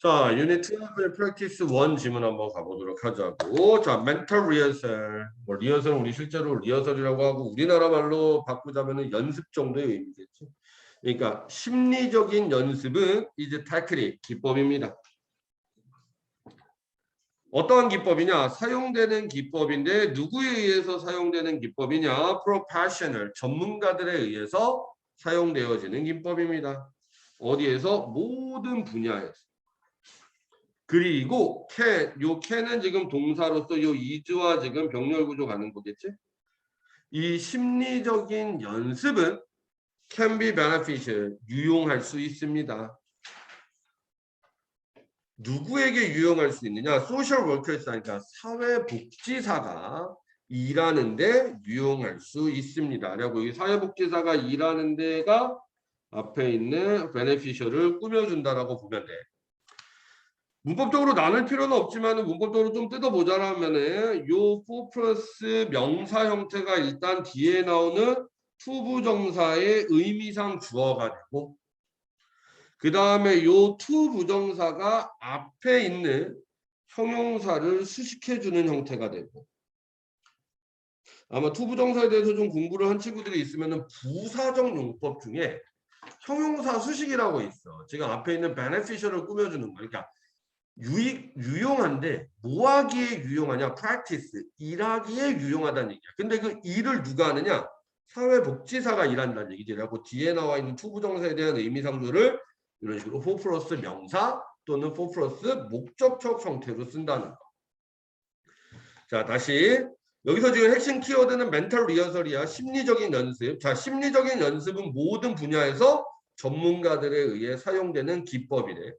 자, 유닛 12 프랙티스 1 지문 한번 가보도록 하자고. 자, 멘탈 리허설. 뭐 리허설은 우리 실제로 리허설이라고 하고 우리나라 말로 바꾸자면은 연습 정도의 의미겠지. 그러니까 심리적인 연습은 이제 테크닉 기법입니다. 어떠한 기법이냐? 사용되는 기법인데 누구에 의해서 사용되는 기법이냐? 프로페셔널 전문가들에 의해서 사용되어지는 기법입니다. 어디에서? 모든 분야에서. 그리고 can, 요 can은 지금 동사로서 요 is와 지금 병렬 구조 가는 거겠지? 이 심리적인 연습은 can be beneficial, 유용할 수 있습니다. 누구에게 유용할 수 있느냐? workers, 그러니까 사회복지사가 일하는데 유용할 수 있습니다. 라고 이 사회복지사가 일하는 데가 앞에 있는 beneficial을 꾸며준다라고 보면 돼. 문법적으로 나눌 필요는 없지만 문법적으로 좀 뜯어보자라면은 요 for 플러스 명사 형태가 일단 뒤에 나오는 투부정사의 의미상 주어가 되고 그 다음에 요 투부정사가 앞에 있는 형용사를 수식해주는 형태가 되고 아마 투부정사에 대해서 좀 공부를 한 친구들이 있으면 부사적 용법 중에 형용사 수식이라고 있어. 지금 앞에 있는 beneficial을 꾸며주는 거. 그러니까 유익 유용한데 뭐 하기에 유용하냐? practice 일하기에 유용하다는 얘기야. 근데 그 일을 누가 하느냐? 사회복지사가 일한다는 얘기지. 라고 뒤에 나와 있는 투부정사에 대한 의미상조를 이런 식으로 for 플러스 명사 또는 for 플러스 목적격 형태로 쓴다는 거. 자 다시 여기서 지금 핵심 키워드는 멘탈 리허설이야. 심리적인 연습. 자 심리적인 연습은 모든 분야에서 전문가들에 의해 사용되는 기법이래.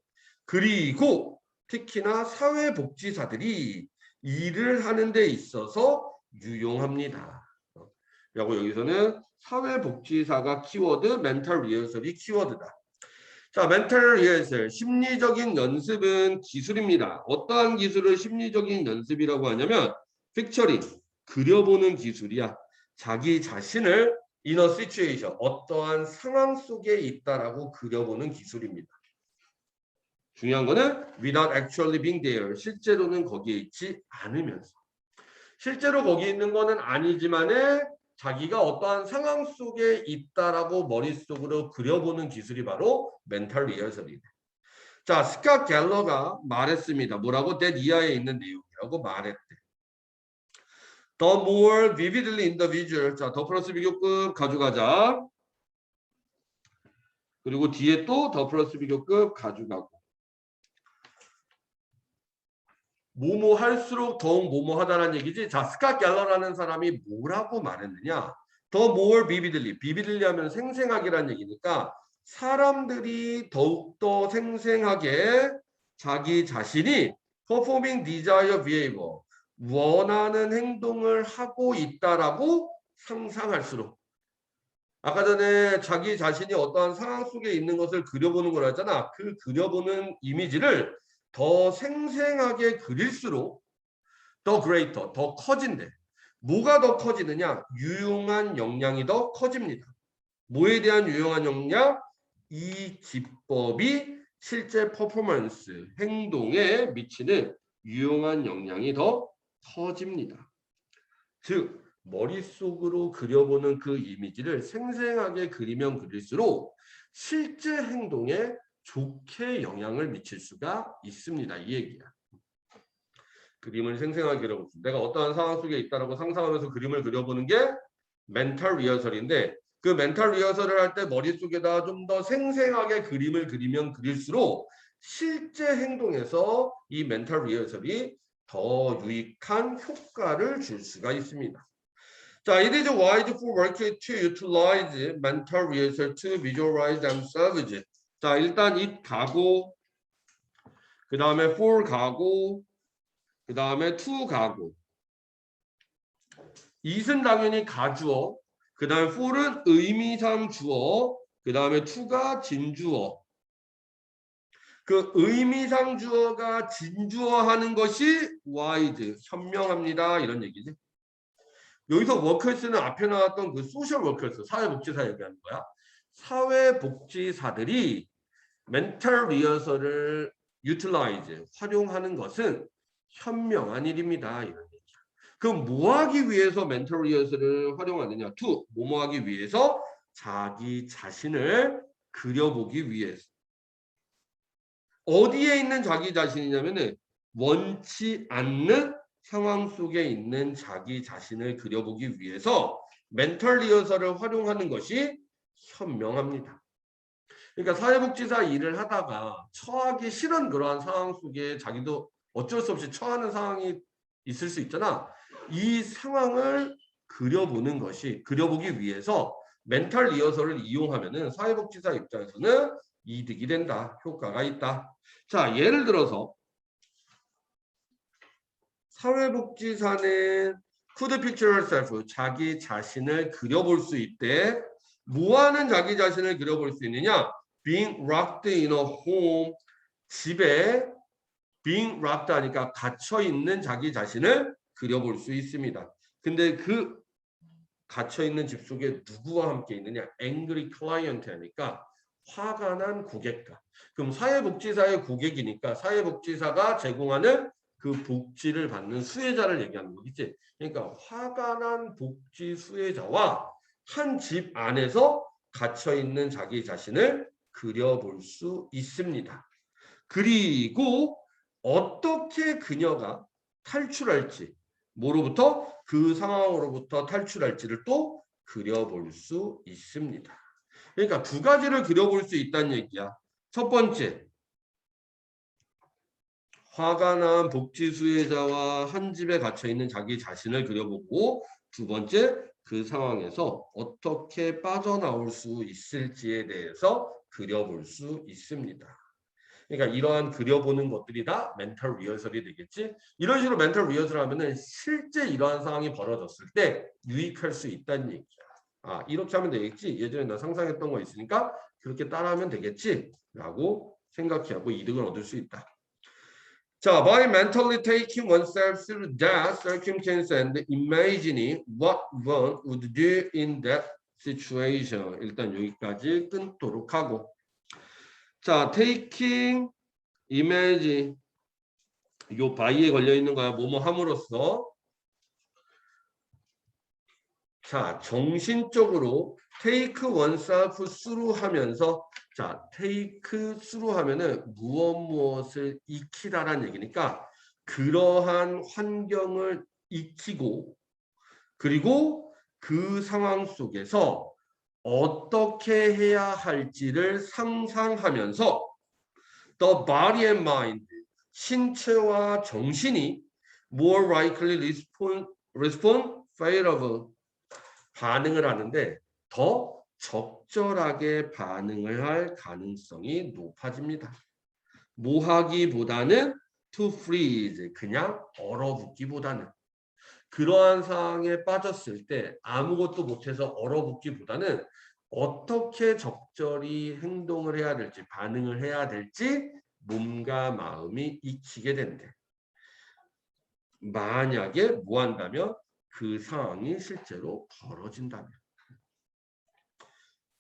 그리고 특히나 사회복지사들이 일을 하는 데 있어서 유용합니다. 라고 여기서는 사회복지사가 키워드, 멘탈 리허설이 키워드다. 자, 멘탈 리허설, 심리적인 연습은 기술입니다. 어떠한 기술을 심리적인 연습이라고 하냐면 픽처링, 그려보는 기술이야. 자기 자신을 이너 시츄에이션, 어떠한 상황 속에 있다라고 그려보는 기술입니다. 중요한 거는 without actually being there. 실제로는 거기에 있지 않으면서. 실제로 거기 있는 거는 아니지만은 자기가 어떠한 상황 속에 있다라고 머릿속으로 그려보는 기술이 바로 멘탈 리허설이네. 자, 스카 갤러가 말했습니다. 뭐라고? that 이하에 있는 내용이라고 말했대. The more vividly individual. 자, 더 플러스 비교급 가져가자. 그리고 뒤에 또 더 플러스 비교급 가져가고. 뭐뭐 할수록 더욱 뭐뭐 하다는 얘기지. 자, 스카 갤러라는 사람이 뭐라고 말했느냐? 더 more vividly. vividly 하면 생생하게란 얘기니까 사람들이 더욱더 생생하게 자기 자신이 performing desire behavior 원하는 행동을 하고 있다라고 상상할수록 아까 전에 자기 자신이 어떠한 상황 속에 있는 것을 그려보는 걸 했잖아. 그 그려보는 이미지를 더 생생하게 그릴수록 더 greater, 더 커진대. 뭐가 더 커지느냐? 유용한 역량이 더 커집니다. 뭐에 대한 유용한 역량? 이 기법이 실제 퍼포먼스, 행동에 미치는 유용한 역량이 더 커집니다. 즉 머릿속으로 그려보는 그 이미지를 생생하게 그리면 그릴수록 실제 행동에 좋게 영향을 미칠 수가 있습니다. 이 얘기야. 그림을 생생하게 그려보고 내가 어떠한 상황 속에 있다라고 상상하면서 그림을 그려보는 게 멘탈 리허설인데 그 멘탈 리허설을 할 때 머릿속에다 좀 더 생생하게 그림을 그리면 그릴수록 실제 행동에서 이 멘탈 리허설이 더 유익한 효과를 줄 수가 있습니다. 자, it is wise for workers to utilize mental rehearsal to visualize themselves. 자, 일단 it 가고 그 다음에 for 가고 그 다음에 to 가고 it은 당연히 가주어 그 다음에 for은 의미상 주어 그 다음에 to가 진주어. 그 의미상 주어가 진주어 하는 것이 wise 현명합니다. 이런 얘기지. 여기서 워커스는 앞에 나왔던 그 소셜 워커스 사회복지사 얘기하는 거야 사회복지사들이 멘탈 리허설을 utilize 활용하는 것은 현명한 일입니다. 이런 얘기야. 그럼 뭐 하기 위해서 mental rehearsal을 활용하느냐? to 뭐뭐 하기 위해서 자기 자신을 그려보기 위해서. 어디에 있는 자기 자신이냐면은 원치 않는 상황 속에 있는 자기 자신을 그려보기 위해서 멘털 리허설을 활용하는 것이 현명합니다. 그러니까 사회복지사 일을 하다가 처하기 싫은 그러한 상황 속에 자기도 어쩔 수 없이 처하는 상황이 있을 수 있잖아. 이 상황을 그려보는 것이 그려보기 위해서 멘탈 리허설을 이용하면은 사회복지사 입장에서는 이득이 된다. 효과가 있다. 자, 예를 들어서 사회복지사는 could picture herself 자기 자신을 그려볼 수 있대. 뭐하는 자기 자신을 그려볼 수 있느냐? being locked in a home 집에 being locked 하니까 갇혀 있는 자기 자신을 그려볼 수 있습니다. 근데 그 갇혀 있는 집 속에 누구와 함께 있느냐? angry client 하니까 화가 난 고객과. 그럼 사회복지사의 고객이니까 사회복지사가 제공하는 그 복지를 받는 수혜자를 얘기하는 거겠지. 그러니까 화가 난 복지 수혜자와 한 집 안에서 갇혀 있는 자기 자신을 그려볼 수 있습니다. 그리고 어떻게 그녀가 탈출할지, 뭐로부터 그 상황으로부터 탈출할지를 또 그려볼 수 있습니다. 그러니까 두 가지를 그려볼 수 있다는 얘기야. 첫 번째, 화가 난 복지 수혜자와 한 집에 갇혀 있는 자기 자신을 그려보고 두 번째, 그 상황에서 어떻게 빠져나올 수 있을지에 대해서 그려볼 수 있습니다. 그러니까 이러한 그려보는 것들이 다 멘탈 리허설이 되겠지. 이런 식으로 멘탈 리허설 하면은 실제 이러한 상황이 벌어졌을 때 유익할 수 있다는 얘기야. 아 이렇게 하면 되겠지. 예전에 나 상상했던 거 있으니까 그렇게 따라하면 되겠지. 라고 생각하고 이득을 얻을 수 있다. 자, by mentally taking oneself through that circumstance and imagining what one would do in that situation. 일단 여기까지 끊도록 하고. 자, taking image 요 바이에 걸려 있는 거야. 뭐뭐 함으로써 자, 정신적으로 take oneself through 하면서 자, take through 하면은 무엇 무엇을 익히다라는 얘기니까 그러한 환경을 익히고 그리고 그 상황 속에서 어떻게 해야 할지를 상상하면서 the body and mind 신체와 정신이 more likely respond, respond favorable 반응을 하는데 더 적절하게 반응을 할 가능성이 높아집니다. 뭐 하기보다는 to freeze 그냥 얼어붙기보다는 그러한 상황에 빠졌을 때 아무것도 못해서 얼어붙기보다는 어떻게 적절히 행동을 해야 될지 반응을 해야 될지 몸과 마음이 익히게 된대. 만약에 뭐 한다면 그 상황이 실제로 벌어진다면.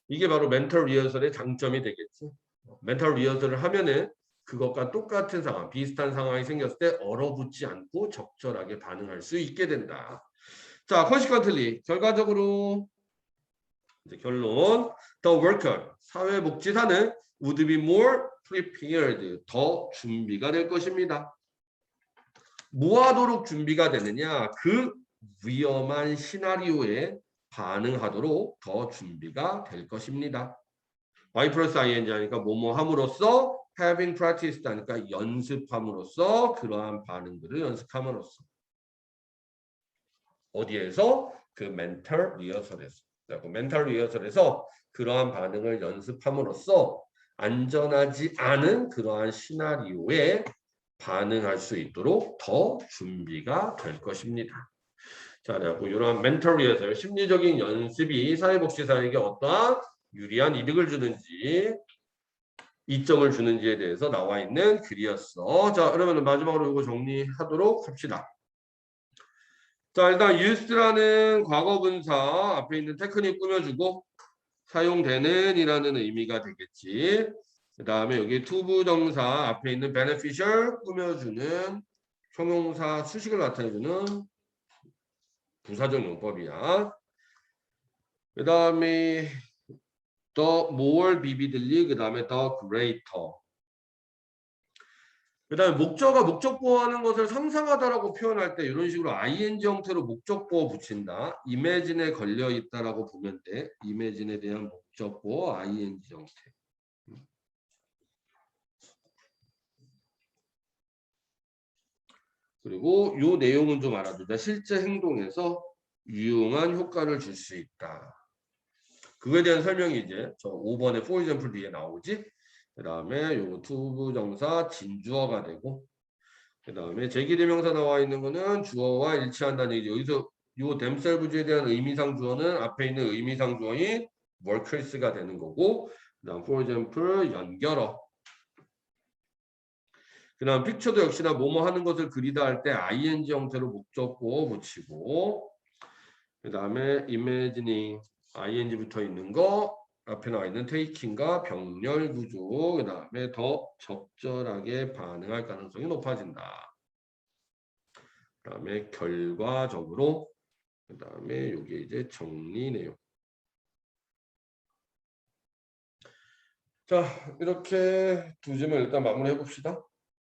이게 바로 멘탈 리허설의 장점이 되겠지. 멘탈 리허설을 하면은 그것과 똑같은 상황, 비슷한 상황이 생겼을 때 얼어붙지 않고 적절하게 반응할 수 있게 된다. 자, consequently 결과적으로 이제 결론 the worker 사회복지사는 would be more prepared 더 준비가 될 것입니다. 뭐하도록 준비가 되느냐 그 위험한 시나리오에 반응하도록 더 준비가 될 것입니다. Y 플러스 ing 하니까 뭐뭐 함으로써 having practiced 하니까 연습함으로써 그러한 반응들을 연습함으로써 어디에서 그 멘탈 리허설에서 그 멘탈 리허설에서 그러한 반응을 연습함으로써 안전하지 않은 그러한 시나리오에 반응할 수 있도록 더 준비가 될 것입니다. 이러한 멘탈 리허설, 심리적인 연습이 사회복지사에게 어떠한 유리한 이득을 주는지 이점을 주는지에 대해서 나와 있는 글이었어. 자, 그러면 마지막으로 이거 정리하도록 합시다. 자, 일단 used라는 과거분사 앞에 있는 테크닉 꾸며주고 사용되는 이라는 의미가 되겠지. 그 다음에 여기 투부정사 앞에 있는 beneficial 꾸며주는 형용사 수식을 나타내주는 부사적 용법이야. 그 다음에 the more vividly 그 다음에 the greater 그 다음에 목적어 목적 보호하는 것을 상상하다라고 표현할 때 이런 식으로 ing 형태로 목적 보호 붙인다. imagine에 걸려 있다라고 보면 돼. imagine에 대한 목적 보호 ing 형태. 그리고 요 내용은 좀 알아두자. 실제 행동에서 유용한 효과를 줄 수 있다. 그거에 대한 설명이 이제 저 5번의 for example 뒤에 나오지. 그 다음에 요 투부 정사 진주어가 되고 그 다음에 제기대명사 나와 있는 거는 주어와 일치한다는 얘기죠. 여기서 요 themselves에 대한 의미상 주어는 앞에 있는 의미상 주어인 workers가 되는 거고 그 다음 for example 연결어 그 다음 픽처도 역시나 뭐뭐 하는 것을 그리다 할 때 ing 형태로 목적보 붙이고 그 다음에 imagining ing 붙어 있는 거 앞에 나와 있는 taking과 병렬 구조 그 다음에 더 적절하게 반응할 가능성이 높아진다. 그 다음에 결과적으로 그 다음에 요게 이제 정리 내용. 자 이렇게 두 점을 일단 마무리해 봅시다.